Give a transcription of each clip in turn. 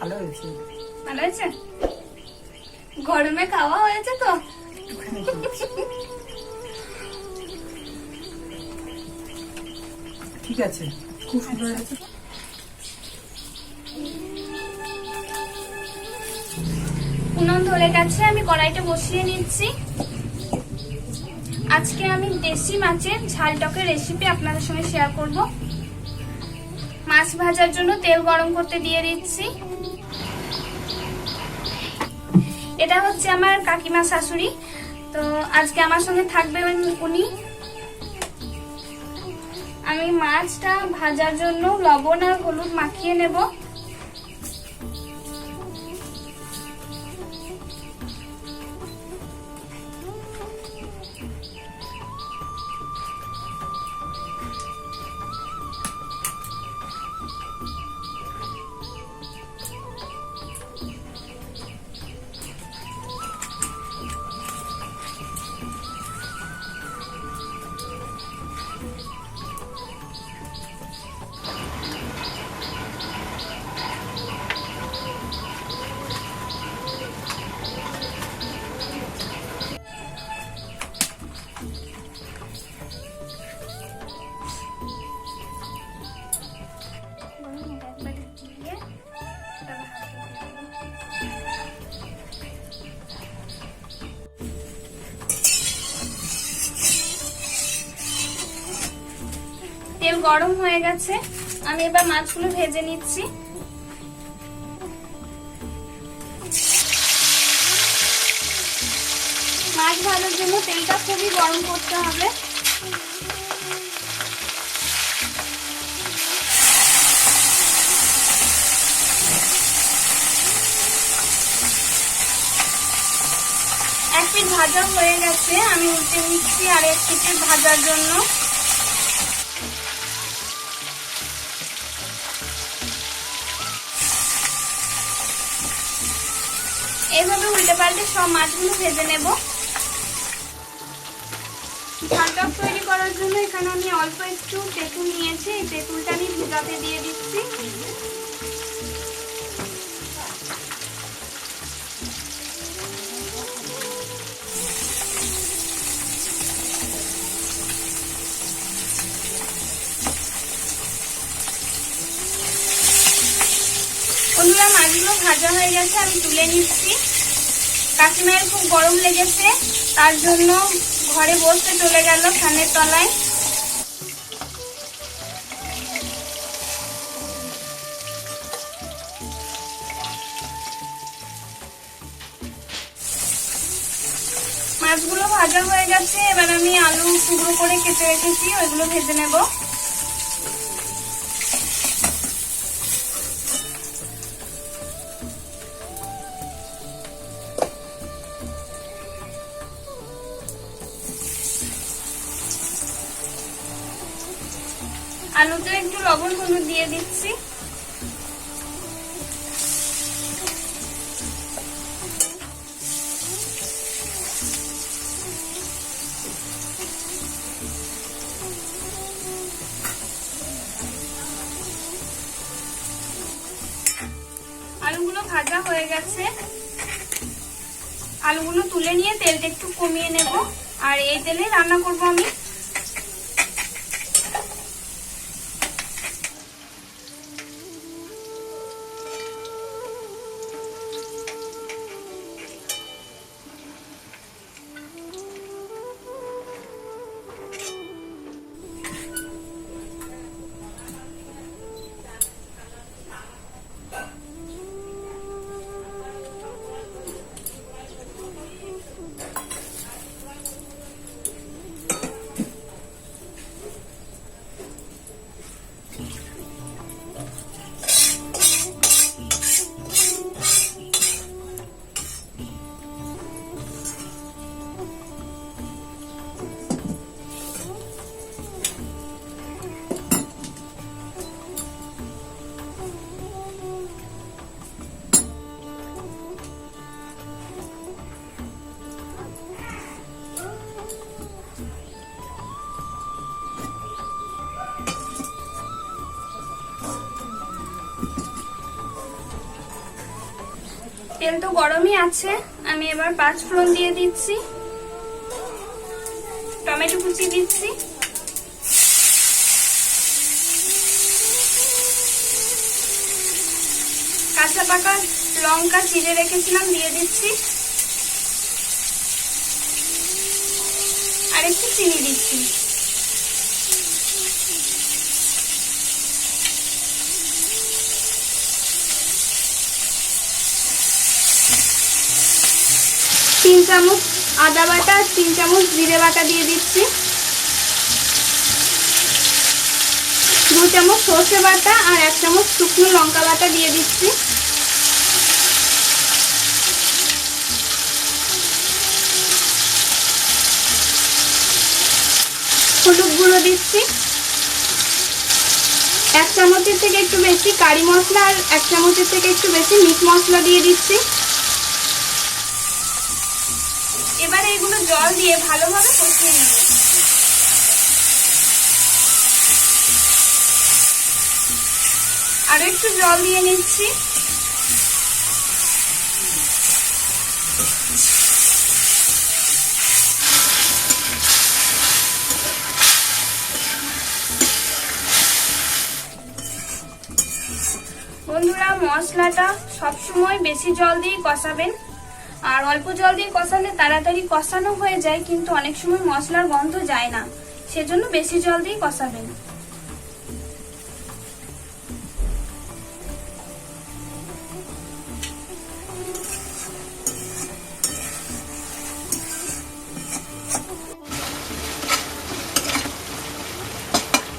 ভালো হয়েছে। ভালো হয়েছে? গরমে খাওয়া হয়েছে তো? ঠিক আছে খুব সুন্দর হয়েছে। উনুন ধরে গেছে আমি কড়াইটা বসিয়ে নিচ্ছি। আজকে আমি দেশি মাছের ঝাল টকের রেসিপি আপনাদের সঙ্গে শেয়ার করব। মাছ ভাজার জন্য তেল গরম করতে দিয়ে দিচ্ছি। এটা হচ্ছে আমার কাকিমা শাশুড়ি। তো আজকে আমার সঙ্গে থাকবে উনি- উনি। আমি মাছটা ভাজার জন্য লবণ আর হলুদ মাখিয়ে নেব। গরম হয়ে গেছে। আমি এবার মাছগুলো ভেজে নিচ্ছি। মাছ ভাজার জন্য তেলটা খুবই গরম করতে হবে। ভাজা হয়ে গেছে। আমি উল্টে নিচ্ছি আর এক ভাজার জন্য। এইভাবে উল্টে পাল্টে সব মাছগুলো ভেজে নেব। ঝালটক তৈরি করার জন্য এখানে আমি অল্প একটু তেঁতুল নিয়েছি। এই তেঁতুলটা আমি ভেজাতে দিয়ে দিচ্ছি। বন্ধুরা মাছগুলো ভাজা হয়ে গেছে, আমি তুলে নিচ্ছি। কাকিমায়ের খুব গরম লেগেছে, তার জন্য ঘরে বসতে চলে গেল ফ্যানের তলায়। মাছগুলো ভাজা হয়ে গেছে, এবার আমি আলু টুকরো করে কেটে রেখেছি, ওইগুলো ভেজে নেব। আলুতে একটু লবণ হলুদ দিয়ে দিচ্ছি। আলুগুলো ভাজা হয়ে গেছে। আলুগুলো তুলে নিয়ে তেলটা একটু কমিয়ে নেব। আর এই তেলে রান্না করব আমি। তেল তো গরমই আছে। আমি এবার পাঁচ ফোড়ন দিয়ে দিচ্ছি। টমেটো কুচি দিচ্ছি। কাঁচা পাকা লঙ্কা চিড়ে রেখেছিলাম, দিয়ে দিচ্ছি। আর একটু চিনি দিচ্ছি। তিন চামচ আদা বাটা আর তিন চামচ জিরে বাটা দিয়ে দিচ্ছি। দু চামচ সর্ষে বাটা আর এক চামচ শুকনো লঙ্কা বাটা দিয়ে দিচ্ছি। হলুদ গুঁড়ো দিচ্ছি। এক চামচের থেকে একটু বেশি কারি মশলা আর এক চামচের থেকে একটু বেশি মিট মশলা দিয়ে দিচ্ছি। জল দিয়ে ভালোভাবে কষিয়ে নেব। আর একটু জল দিয়ে নিচ্ছি। বন্ধুরা, মশলাটা সবসময় বেশি জল দিয়ে কষাবেন। আর অল্প জল দিয়ে কষালে তাড়াতাড়ি কষানো হয়ে যায়, কিন্তু অনেক সময় মশলার গন্ধ যায় না। সেজন্য বেশি জল দিয়ে কষাবেন।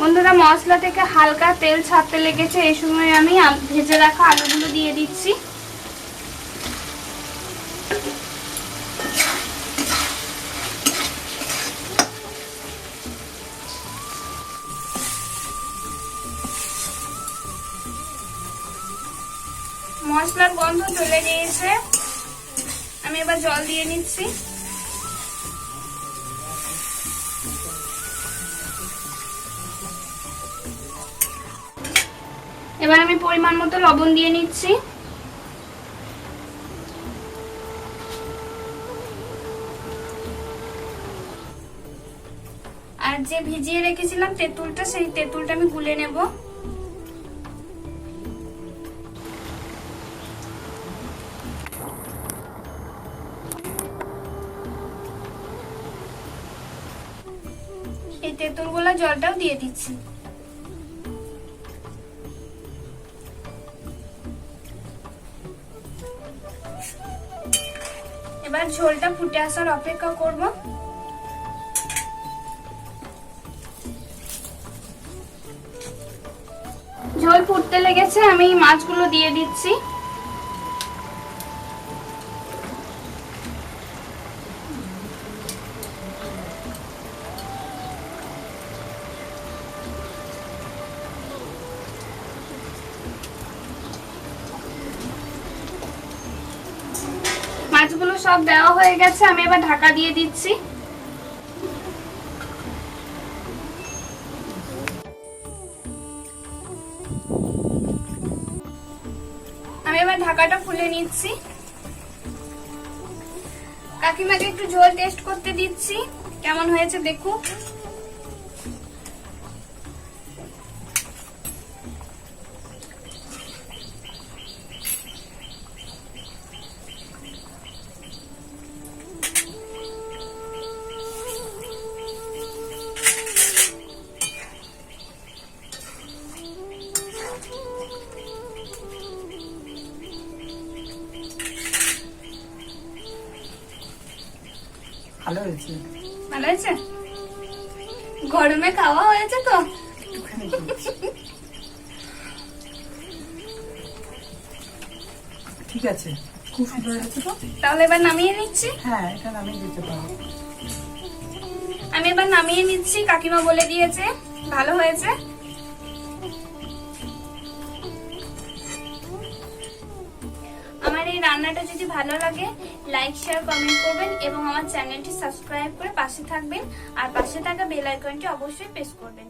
বন্ধুরা, মশলা থেকে হালকা তেল ছাড়তে লেগেছে। এই সময় আমি ভেজে রাখা আলুগুলো দিয়ে দিচ্ছি। মশলার গন্ধ চলে গিয়েছে। আমি এবার জল দিয়ে নিচ্ছি। এবার আমি পরিমাণ মতো লবণ দিয়ে নিচ্ছি। আর যে ভিজিয়ে রেখেছিলাম তেঁতুলটা, সেই তেঁতুলটা আমি গুলে নেব। এই তেঁতুলগুলা জলটাও দিয়ে দিচ্ছি। এবার ঝোলটা ফুটে আসার অপেক্ষা করব। ঝোল ফুটতে লেগেছে, আমি মাছগুলো দিয়ে দিচ্ছি। সব দেওয়া হয়ে গেছে, আমি এবার ঢাকা দিয়ে দিচ্ছি। আমি এবার ঢাকাটা খুলে নিচ্ছি। কাকিমাকে একটু ঝোল টেস্ট করতে দিচ্ছি। কেমন হয়েছে দেখুক ভালো হয়েছে। ভালো হয়েছে? গরমে খাওয়া হয়েছে তো? ঠিক আছে খুব সুন্দর হয়েছে তো? তাহলে এবার নামিয়ে নিচ্ছি? হ্যাঁ এটা নামিয়ে দিতে পারো। আমি এবার নামিয়ে নিচ্ছি কাকিমা বলে দিয়েছে ভালো হয়েছে। এই রান্নাটা যদি ভালো লাগে লাইক শেয়ার কমেন্ট করবেন এবং আমার চ্যানেলটি সাবস্ক্রাইব করে পাশে থাকবেন। আর পাশে থাকা বেল আইকনটি অবশ্যই প্রেস করবেন।